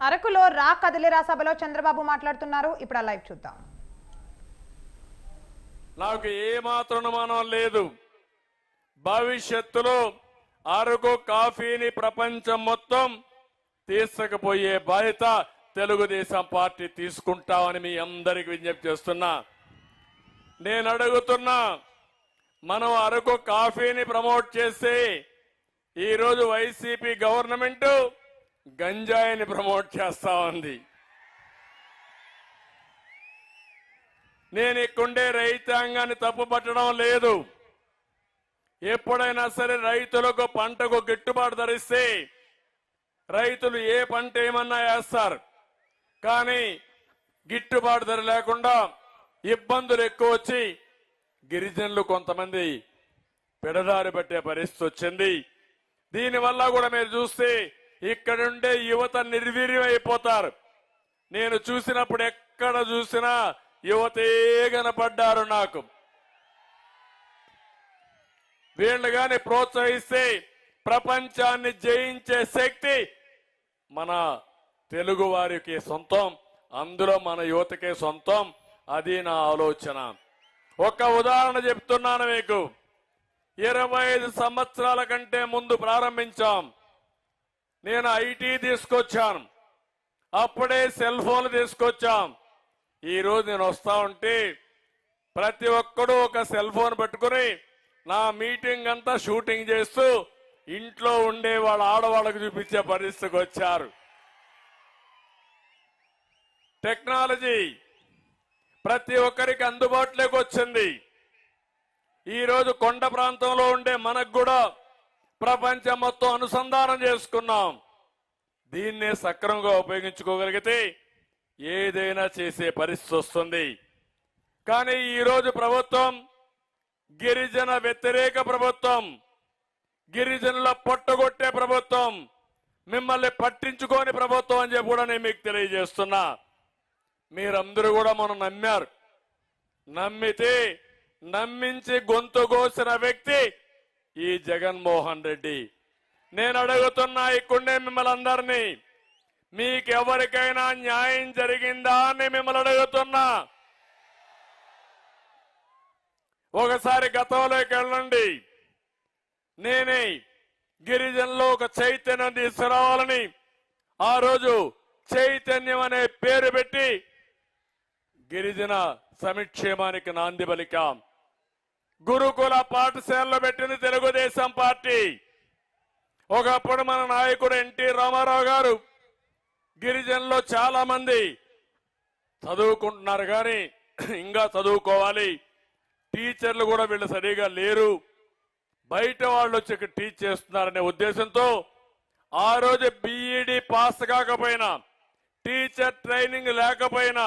అరకులో రా కదిలిరా సభలో చంద్రబాబు మాట్లాడుతున్నారు. ఇప్పుడు ఆ లైవ్ చూద్దాం. నాకు ఏమాత్రం అనుమానం లేదు. భవిష్యత్తులో అరకు కాఫీని ప్రపంచం మొత్తం తీసుకుపోయే బాధ్యత తెలుగుదేశం పార్టీ తీసుకుంటామని మీ అందరికి విజ్ఞప్తి చేస్తున్నా. నేను అడుగుతున్నా మనం అరకు కాఫీని ప్రమోట్ చేస్తే ఈరోజు వైసీపీ గవర్నమెంటు గంజాయిని ప్రమోట్ చేస్తా ఉంది. నేను ఇక్కడే రైతాంగాన్ని తప్పు పట్టడం లేదు. ఎప్పుడైనా సరే రైతులకు పంటకు గిట్టుబాటు ధరిస్తే రైతులు ఏ పంట ఏమన్నా వేస్తారు. కానీ గిట్టుబాటు ధర లేకుండా ఇబ్బందులు ఎక్కువ వచ్చి గిరిజనులు కొంతమంది పెడదారి పట్టే పరిస్థితి వచ్చింది. దీనివల్ల కూడా మీరు చూస్తే ఇక్కడుండే యువత నిర్వీర్యం అయిపోతారు నేను చూసినప్పుడు ఎక్కడ చూసినా యువతే కనపడ్డారు నాకు. వీళ్ళు గాని ప్రోత్సహిస్తే ప్రపంచాన్ని జయించే శక్తి మన తెలుగు వారికి సొంతం అందులో మన యువతకే సొంతం అది నా ఆలోచన. ఒక ఉదాహరణ చెప్తున్నాను మీకు. ఇరవై ఐదు సంవత్సరాల కంటే ముందు ప్రారంభించాం. నేను ఐటీ తీసుకొచ్చాను. అప్పుడే సెల్ ఫోన్లు తీసుకొచ్చాం. ఈరోజు నేను వస్తా ఉంటే ప్రతి ఒక్కడు ఒక సెల్ ఫోన్ పెట్టుకుని నా మీటింగ్ అంతా షూటింగ్ చేస్తూ ఇంట్లో ఉండే వాళ్ళ ఆడవాళ్ళకు చూపించే పరిస్థితికి వచ్చారు. టెక్నాలజీ ప్రతి ఒక్కరికి అందుబాటులోకి వచ్చింది. ఈరోజు కొండ ప్రాంతంలో ఉండే మనకు కూడా ప్రపంచం మొత్తం అనుసంధానం చేసుకున్నాం. దీన్నే సక్రమంగా ఉపయోగించుకోగలిగితే ఏదైనా చేసే పరిస్థితి వస్తుంది. కానీ ఈరోజు ప్రభుత్వం గిరిజన వ్యతిరేక ప్రభుత్వం గిరిజనుల పొట్టగొట్టే ప్రభుత్వం మిమ్మల్ని పట్టించుకోని ప్రభుత్వం అని చెప్పి కూడా నేను మీకు తెలియజేస్తున్నా. మీరందరూ కూడా మనం నమ్మారు. నమ్మితే నమ్మించి గొంతు కోసిన వ్యక్తి ఈ జగన్మోహన్ రెడ్డి. నేను అడుగుతున్నా ఇక్కడే మిమ్మల్ని అందరినీ. మీకెవరికైనా న్యాయం జరిగిందా అని మిమ్మల్ని అడుగుతున్నా. ఒకసారి గతంలోకి వెళ్ళండి. నేనే గిరిజనులో ఒక చైతన్యం తీసుకురావాలని ఆ రోజు చైతన్యం అనే పేరు పెట్టి గిరిజన సమిక్షేమానికి నాంది పలికాం. గురుకుల పాఠశాలలో పెట్టింది తెలుగుదేశం పార్టీ. ఒకప్పుడు మన నాయకుడు ఎన్టీ రామారావు గారు గిరిజనులో చాలా మంది చదువుకుంటున్నారు కానీ ఇంకా చదువుకోవాలి. టీచర్లు కూడా వీళ్ళు సరిగా లేరు. బయట వాళ్ళు వచ్చి ఇక్కడ టీచ్ చేస్తున్నారనే ఉద్దేశంతో ఆ రోజు బీఈడి పాస్ కాకపోయినా టీచర్ ట్రైనింగ్ లేకపోయినా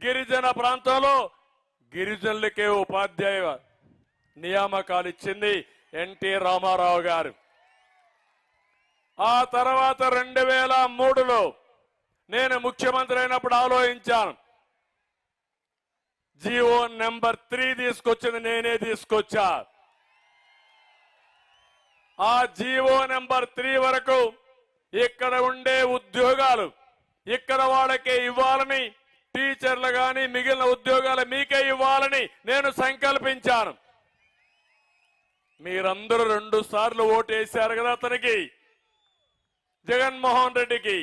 గిరిజన ప్రాంతంలో గిరిజనులకే ఉపాధ్యాయ నియామకాలు ఇచ్చింది ఎన్టీ రామారావు గారు. ఆ తర్వాత రెండు వేల మూడులో నేను ముఖ్యమంత్రి అయినప్పుడు ఆలోచించాను. జీవో నెంబర్ త్రీ తీసుకొచ్చింది నేనే తీసుకొచ్చా. ఆ జీవో నెంబర్ త్రీ వరకు ఇక్కడ ఉండే ఉద్యోగాలు ఇక్కడ వాళ్ళకే ఇవ్వాలని టీచర్లు కానీ మిగిలిన ఉద్యోగాలు మీకే ఇవ్వాలని నేను సంకల్పించాను. మీరందరూ రెండు సార్లు ఓటేశారు కదా అతనికి. జగన్మోహన్ రెడ్డికి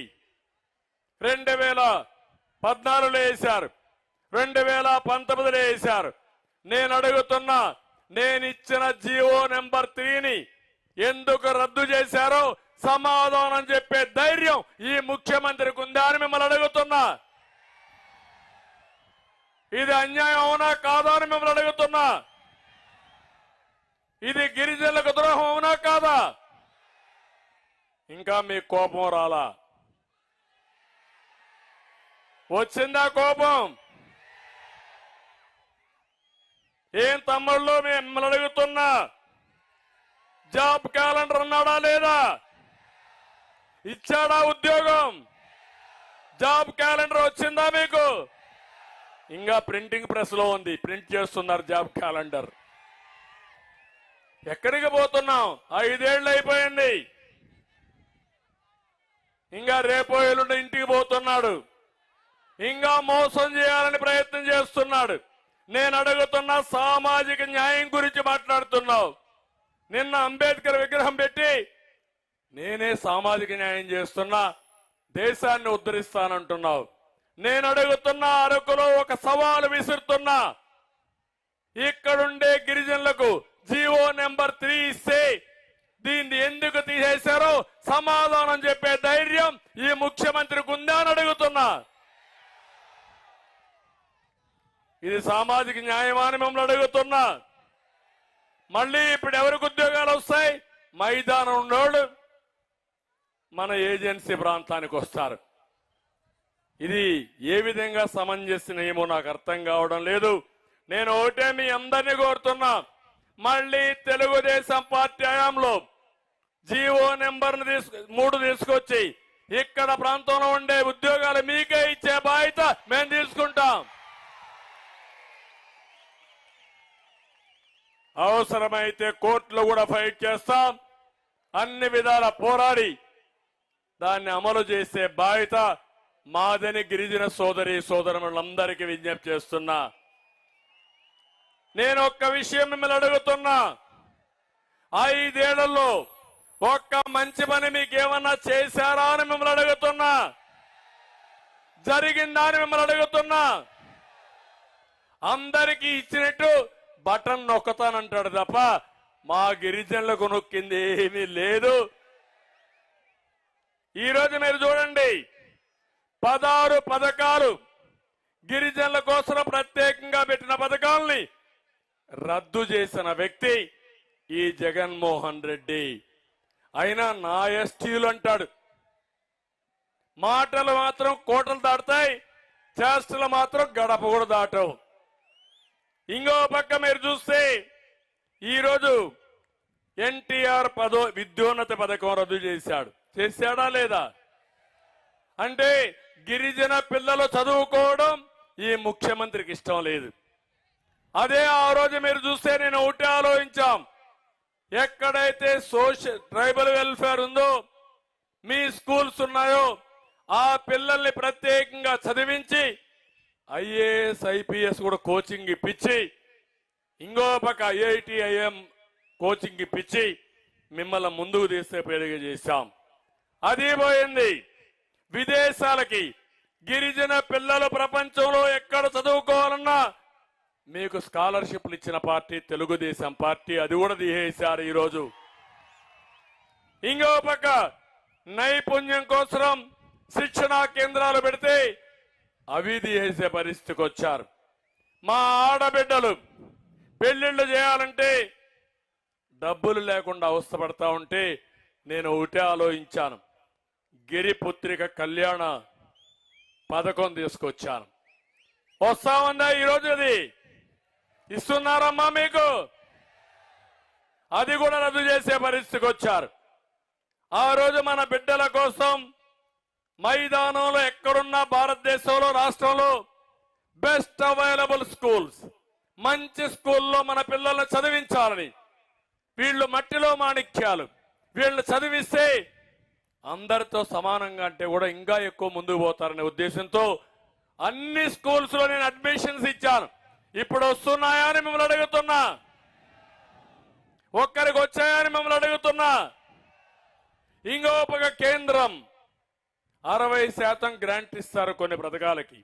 రెండు వేల పద్నాలుగులో వేశారు. రెండు వేల పంతొమ్మిదిలో వేశారు. నేను అడుగుతున్నా నేను ఇచ్చిన జియో నెంబర్ త్రీని ఎందుకు రద్దు చేశారో సమాధానం చెప్పే ధైర్యం ఈ ముఖ్యమంత్రికి ఉందా అని మిమ్మల్ని అడుగుతున్నా. ఇది అన్యాయం అవునా కాదా అని మిమ్మల్ని అడుగుతున్నా. ఇది గిరిజనులకు ద్రోహం అవునా కాదా? ఇంకా మీ కోపం రాలా? వచ్చిందా కోపం? ఏం తమ్ముళ్ళు మిమ్మల్ని అడుగుతున్నా? జాబ్ క్యాలెండర్ ఉన్నాడా లేదా? ఇచ్చాడా ఉద్యోగం? జాబ్ క్యాలెండర్ వచ్చిందా మీకు? ఇంకా ప్రింటింగ్ ప్రెస్లో ఉంది. ప్రింట్ చేస్తున్నారు జాబ్ క్యాలెండర్. ఎక్కడికి పోతున్నాం ఐదేళ్ళు అయిపోయింది. ఇంకా రేపో ఎల్లుండి ఇంటికి పోతున్నాడు. ఇంకా మోసం చేయాలని ప్రయత్నం చేస్తున్నాడు. నేను అడుగుతున్న సామాజిక న్యాయం గురించి మాట్లాడుతున్నావు. నిన్న అంబేద్కర్ విగ్రహం పెట్టి నేనే సామాజిక న్యాయం చేస్తున్నా దేశాన్ని ఉద్ధరిస్తానంటున్నావు. నేను అడుగుతున్న అరకులో ఒక సవాలు విసురుతున్నా. ఇక్కడుండే గిరి జీవో నెంబర్ త్రీ ఇస్తే దీన్ని ఎందుకు తీసేశారో సమాధానం చెప్పే ధైర్యం ఈ ముఖ్యమంత్రికి ఉందా అని అడుగుతున్నా ఇది సామాజిక న్యాయమాన్ని మిమ్మల్ని అడుగుతున్నా. మళ్ళీ ఇప్పుడు ఎవరికి ఉద్యోగాలు వస్తాయి? మైదానం ఉన్నోళ్ళు మన ఏజెన్సీ ప్రాంతానికి వస్తారు. ఇది ఏ విధంగా సమంజసమేమో నాకు అర్థం కావడం లేదు. నేను ఒకటే మీ అందరినీ కోరుతున్నా. మళ్ళీ తెలుగుదేశం పార్టీ హయాంలో జీవో నెంబర్ మూడు తీసుకొచ్చి ఇక్కడ ప్రాంతంలో ఉండే ఉద్యోగాలు మీకే ఇచ్చే బాధ్యత మేము తీసుకుంటాం. అవసరమైతే కోర్టులో కూడా ఫైట్ చేస్తాం. అన్ని విధాల పోరాడి దాన్ని అమలు చేసే బాధ్యత మాదని గిరిజన సోదరి సోదరులందరికీ విజ్ఞప్తి చేస్తున్నా. నేను ఒక్క విషయం మిమ్మల్ని అడుగుతున్నా. ఐదేళ్ళలో ఒక్క మంచి పని మీకు ఏమన్నా చేశారా అని మిమ్మల్ని అడుగుతున్నా. జరిగిందా అని మిమ్మల్ని అడుగుతున్నా. అందరికీ ఇచ్చినట్టు బటన్ నొక్కతానంటాడు తప్ప మా గిరిజనులకు నొక్కింది ఏమీ లేదు. ఈ రోజు మీరు చూడండి పదహారు పథకాలు గిరిజనుల కోసం ప్రత్యేకంగా పెట్టిన పథకాల్ని రద్దు చేసిన వ్యక్తి ఈ జగన్మోహన్ రెడ్డి. అయినా నా ఎస్టీలు అంటాడు మాటలు మాత్రం కోటలు దాటుతాయి చేష్టలు మాత్రం గడప కూడా దాటవు. ఇంకో పక్క మీరు చూస్తే ఈరోజు ఎన్టీఆర్ పదో విద్యోన్నత పథకం రద్దు చేశాడు. చేశాడా లేదా? అంటే గిరిజన పిల్లలు చదువుకోవడం ఈ ముఖ్యమంత్రికి ఇష్టం లేదు. అదే ఆ రోజు మీరు చూస్తే నేను ఒకటి ఆలోచించాం. ఎక్కడైతే సోషల్ ట్రైబల్ వెల్ఫేర్ ఉందో మీ స్కూల్స్ ఉన్నాయో ఆ పిల్లల్ని ప్రత్యేకంగా చదివించి ఐఏఎస్ ఐపీఎస్ కూడా కోచింగ్ ఇప్పించి ఇంకో పక్క ఐఐటి ఐఎం కోచింగ్ ఇప్పించి మిమ్మల్ని ముందుకు తీస్తే పెరిగి చేశాం. అది పోయింది. విదేశాలకి గిరిజన పిల్లలు ప్రపంచంలో ఎక్కడ చదువుకోవాలన్నా మీకు స్కాలర్షిప్లు ఇచ్చిన పార్టీ తెలుగుదేశం పార్టీ అది కూడా తీసేశారు ఈరోజు. ఇంకో పక్క నైపుణ్యం కోసం శిక్షణా కేంద్రాలు పెడితే అవిధి వేసే పరిస్థితికి వచ్చారు. మా ఆడబిడ్డలు పెళ్ళిళ్ళు చేయాలంటే డబ్బులు లేకుండా అవస్థపడతా ఉంటే నేను ఒకటే ఆలోచించాను. గిరిపుత్రిక కళ్యాణ పథకం తీసుకొచ్చాను. వస్తామందా ఈరోజు అది? ఇస్తున్నారమ్మా మీకు? అది కూడా రద్దు చేసే పరిస్థితికి వచ్చారు. ఆ రోజు మన బిడ్డల కోసం మైదానంలో ఎక్కడున్నా భారతదేశంలో రాష్ట్రంలో బెస్ట్ అవైలబుల్ స్కూల్స్. మంచి స్కూల్లో మన పిల్లల్ని చదివించాలని. వీళ్ళు మట్టిలో మాణిక్యాలు. వీళ్ళు చదివిస్తే అందరితో సమానంగా అంటే కూడా ఇంకా ఎక్కువ ముందుకు పోతారనే ఉద్దేశంతో అన్ని స్కూల్స్లో నేను అడ్మిషన్స్ ఇచ్చాను. ఇప్పుడు వస్తున్నాయా అని మిమ్మల్ని అడుగుతున్నా. ఒక్కరికి వచ్చాయని మిమ్మల్ని అడుగుతున్నా. ఇంకో పక్క కేంద్రం. అరవై శాతం గ్రాంట్ ఇస్తారు కొన్ని పథకాలకి.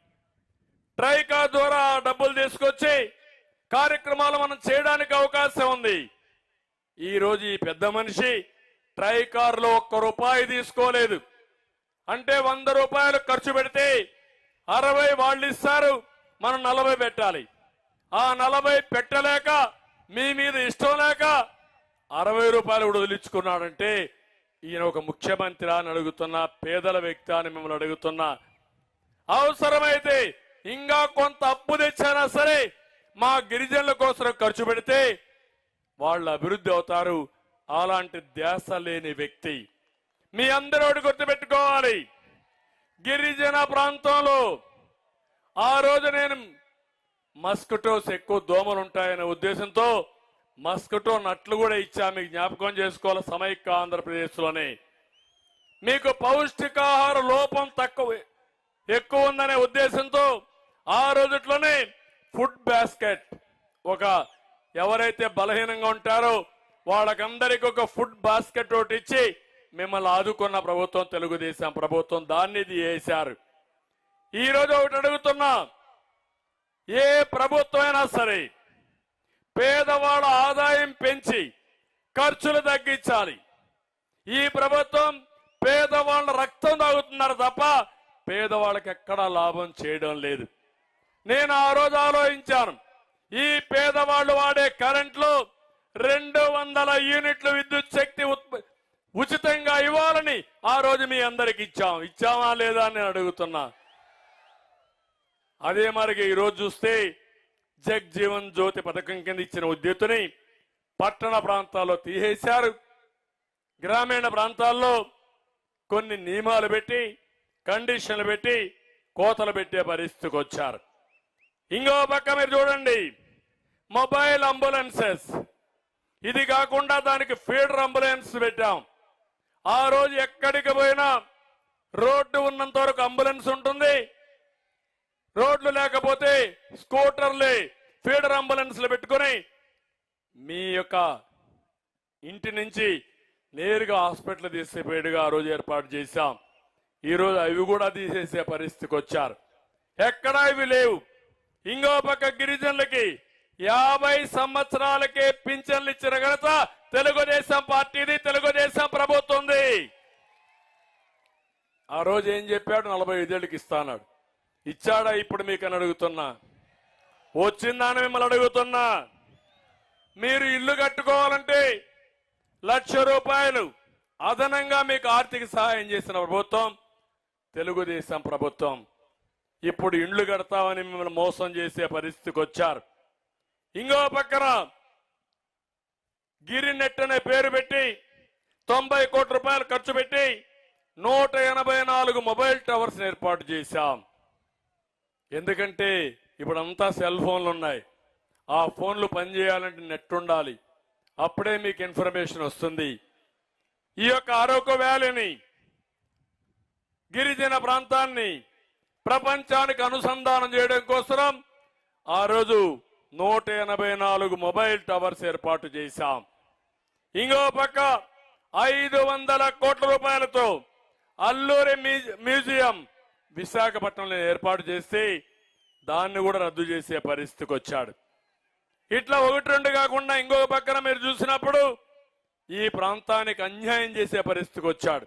ట్రైకా ద్వారా డబ్బులు తీసుకొచ్చి కార్యక్రమాలు మనం చేయడానికి అవకాశం ఉంది. ఈరోజు ఈ పెద్ద మనిషి ట్రైకార్లో ఒక్క రూపాయి తీసుకోలేదు. అంటే వంద రూపాయలు ఖర్చు పెడితే అరవై వాళ్ళు ఇస్తారు మనం నలభై పెట్టాలి. ఆ నలభై పెట్టలేక మీ మీద ఇష్టం లేక అరవై రూపాయలు కూడా వదిలించుకున్నాడంటే ఈయన ఒక ముఖ్యమంత్రి అని అడుగుతున్నా పేదల వ్యక్తి అని మిమ్మల్ని అడుగుతున్నా. అవసరమైతే ఇంకా కొంత అప్పు తెచ్చినా సరే మా గిరిజనుల కోసం ఖర్చు పెడితే వాళ్ళు అభివృద్ధి అవుతారు. అలాంటి ధ్యాస లేని వ్యక్తి. మీ అందరూ ఒకటి గుర్తుపెట్టుకోవాలి. గిరిజన ప్రాంతంలో ఆ రోజు నేను మస్కిటోస్ ఎక్కువ దోమలు ఉంటాయనే ఉద్దేశంతో మస్కిటో నట్లు కూడా ఇచ్చా మీకు జ్ఞాపకం చేసుకోవాలి? సమైక్య ఆంధ్రప్రదేశ్లోనే. మీకు పౌష్టికాహార లోపం తక్కువ ఎక్కువ ఉందనే ఉద్దేశంతో ఆ రోజుట్లోనే ఫుడ్ బాస్కెట్ ఒక ఎవరైతే బలహీనంగా ఉంటారో వాళ్ళకందరికి ఒక ఫుడ్ బాస్కెట్ ఒకటి ఇచ్చి మిమ్మల్ని ఆదుకున్న ప్రభుత్వం తెలుగుదేశం ప్రభుత్వం దాన్ని చేశారు ఈరోజు ఒకటి అడుగుతున్నా ఏ ప్రభుత్వం అయినా సరే పేదవాళ్ళ ఆదాయం పెంచి ఖర్చులు తగ్గించాలి. ఈ ప్రభుత్వం పేదవాళ్ళ రక్తం తాగుతున్నారు తప్ప పేదవాళ్ళకి ఎక్కడా లాభం చేయడం లేదు. నేను ఆ రోజు ఆలోచించాను. ఈ పేదవాళ్ళు వాడే కరెంట్లో రెండు వందల యూనిట్లు విద్యుత్ శక్తి ఉచితంగా ఇవ్వాలని ఆ రోజు మీ అందరికి ఇచ్చాం. ఇచ్చామా లేదా అని నేను అడుగుతున్నా. అదే మరికి ఈరోజు చూస్తే జగ్ జీవన్ జ్యోతి పథకం కింద ఇచ్చిన ఉద్యోతిని పట్టణ ప్రాంతాల్లో తీసేశారు. గ్రామీణ ప్రాంతాల్లో కొన్ని నియమాలు పెట్టి కండిషన్లు పెట్టి కోతలు పెట్టే పరిస్థితికి వచ్చారు. ఇంకో పక్క మీరు చూడండి మొబైల్ అంబులెన్సెస్ ఇది కాకుండా దానికి ఫీడర్ అంబులెన్స్ పెట్టాం. ఆ రోజు ఎక్కడికి పోయినా రోడ్డు ఉన్నంత వరకు అంబులెన్స్ ఉంటుంది. రోడ్లు లేకపోతే స్కూటర్లే ఫీడర్ అంబులెన్స్లు పెట్టుకొని మీ యొక్క ఇంటి నుంచి నేరుగా హాస్పిటల్ తీసేపోయేడుగా ఆ రోజు ఏర్పాటు చేశాం. ఈరోజు అవి కూడా తీసేసే పరిస్థితికి వచ్చారు. ఎక్కడా ఇవి లేవు. ఇంకో పక్క గిరిజనులకి యాభై సంవత్సరాలకే పింఛన్లు ఇచ్చిన ఘనత తెలుగుదేశం పార్టీది తెలుగుదేశం ప్రభుత్వంది. ఆ రోజు ఏం చెప్పాడు? నలభై ఐదేళ్ళకి ఇస్తానాడు ఇచ్చాడా ఇప్పుడు మీకు అని అడుగుతున్నా? వచ్చిందని మిమ్మల్ని అడుగుతున్నా? మీరు ఇల్లు కట్టుకోవాలంటే లక్ష రూపాయలు అదనంగా మీకు ఆర్థిక సహాయం చేసిన ప్రభుత్వం తెలుగుదేశం ప్రభుత్వం. ఇప్పుడు ఇండ్లు కడతామని మిమ్మల్ని మోసం చేసే పరిస్థితికి వచ్చారు. ఇంకో పక్కన గిరినెట్ అనే పేరు పెట్టి తొంభై కోట్ల రూపాయలు ఖర్చు పెట్టి నూట ఎనభై నాలుగు మొబైల్ టవర్స్ ఏర్పాటు చేశాం. ఎందుకంటే ఇప్పుడంతా సెల్ ఫోన్లు ఉన్నాయి ఆ ఫోన్లు పనిచేయాలంటే నెట్ ఉండాలి. అప్పుడే మీకు ఇన్ఫర్మేషన్ వస్తుంది. ఈ యొక్క ఆరోగ్య వ్యాలీని గిరిజన ప్రాంతాన్ని ప్రపంచానికి అనుసంధానం చేయడం కోసం ఆ రోజు నూట ఎనభై నాలుగు మొబైల్ టవర్స్ ఏర్పాటు చేశాం. ఇంకో పక్క ఐదు వందల కోట్ల రూపాయలతో అల్లూరి మ్యూజి- మ్యూజియం విశాఖపట్నంలో ఏర్పాటు చేసి దాన్ని కూడా రద్దు చేసే పరిస్థితికి వచ్చాడు. ఇట్లా ఒకటి రెండు కాకుండా ఇంకొక పక్కన మీరు చూసినప్పుడు ఈ ప్రాంతానికి అన్యాయం చేసే పరిస్థితికి వచ్చాడు.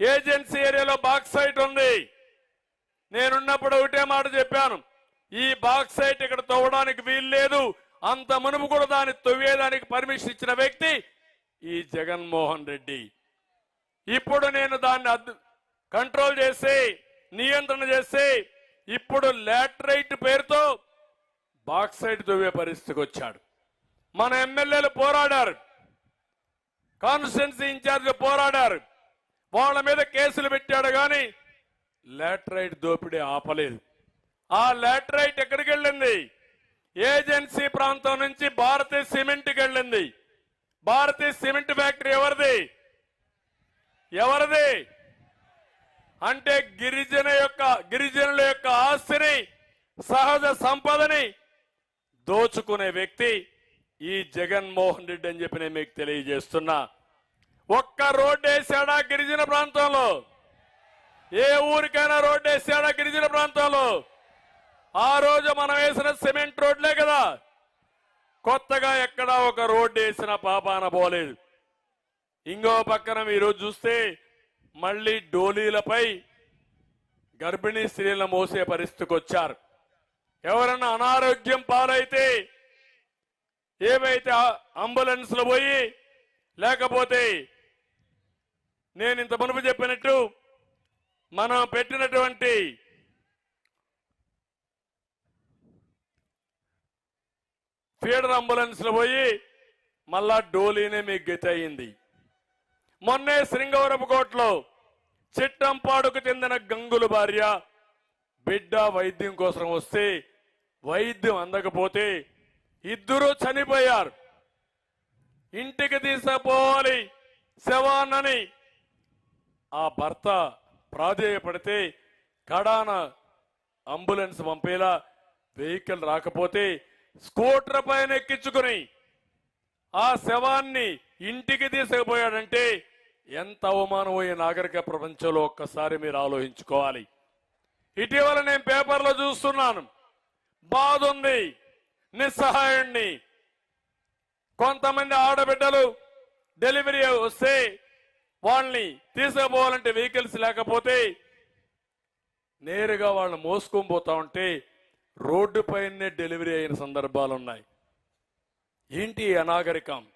ఏజెన్సీ ఏరియాలో బాక్సైట్ ఉంది. నేనున్నప్పుడు ఒకటే మాట చెప్పాను. ఈ బాక్సైట్ ఇక్కడ తవ్వడానికి వీలు లేదు. అంత మునుపు కూడా దాన్ని తవ్వేదానికి పర్మిషన్ ఇచ్చిన వ్యక్తి ఈ జగన్మోహన్ రెడ్డి. ఇప్పుడు నేను దాన్ని అద్దు కంట్రోల్ చేసి నియంత్రణ చేస్తే ఇప్పుడు లాటరైట్ పేరుతో బాక్సైట్ తవ్వే పరిస్థితికి వచ్చాడు. మన ఎమ్మెల్యేలు పోరాడారు. కాన్స్టిట్యున్సీ ఇన్ఛార్జ్ పోరాడారు. వాళ్ళ మీద కేసులు పెట్టాడు కానీ లాటరైట్ దోపిడీ ఆపలేదు. ఆ లాటరైట్ ఎక్కడికి వెళ్ళింది? ఏజెన్సీ ప్రాంతం నుంచి భారతీయ సిమెంట్కి వెళ్ళింది. భారతీయ సిమెంట్ ఫ్యాక్టరీ ఎవరిది? ఎవరిది? అంటే గిరిజన యొక్క గిరిజనుల యొక్క ఆస్తిని సహజ సంపదని దోచుకునే వ్యక్తి ఈ జగన్మోహన్ రెడ్డి అని చెప్పి నేను మీకు తెలియజేస్తున్నా. ఒక్క రోడ్డు వేసాడా గిరిజన ప్రాంతంలో? ఏ ఊరికైనా రోడ్డు వేసాడా గిరిజన ప్రాంతంలో? ఆ రోజు మనం వేసిన సిమెంట్ రోడ్లే కదా. కొత్తగా ఎక్కడా ఒక రోడ్డు వేసిన పాపాన పోలేదు. ఇంకో పక్కన మీరు చూస్తే మళ్ళీ డోలీలపై గర్భిణీ స్త్రీలను మోసే పరిస్థితికి వచ్చారు. ఎవరన్నా అనారోగ్యం పాలైతే ఏవైతే అంబులెన్స్లో పోయి లేకపోతే నేను ఇంత మునుపు చెప్పినట్టు మనం పెట్టినటువంటి ఫీడర్ అంబులెన్స్లో పోయి మళ్ళా డోలీనే మీకు గతి అయింది మొన్నే శృంగవరపుకోట్లో చిట్టంపాడుకు చెందిన గంగుల భార్య బిడ్డ వైద్యం కోసం వస్తే వైద్యం అందకపోతే ఇద్దరు చనిపోయారు. ఇంటికి తీసుకుపోవాలి శవాన్నని ఆ భర్త ప్రాధేయపడితే కడాన అంబులెన్స్ పంపేలా వెహికల్ రాకపోతే స్కూటర్ పైన ఎక్కించుకుని ఆ శవాన్ని ఇంటికి తీసుకుపోయాడంటే ఎంత అవమానం ఈ నాగరిక ప్రపంచంలో ఒక్కసారి మీరు ఆలోచించుకోవాలి. ఇటీవల నేను పేపర్లో చూస్తున్నాను. బాధ ఉంది నిస్సహాయుణ్ణి. కొంతమంది ఆడబిడ్డలు డెలివరీ వస్తే వాళ్ళని తీసుకుపోవాలంటే వెహికల్స్ లేకపోతే నేరుగా వాళ్ళని మోసుకొని పోతా ఉంటే రోడ్డుపైనే డెలివరీ అయిన సందర్భాలు ఉన్నాయి ఏంటి అనాగరికం?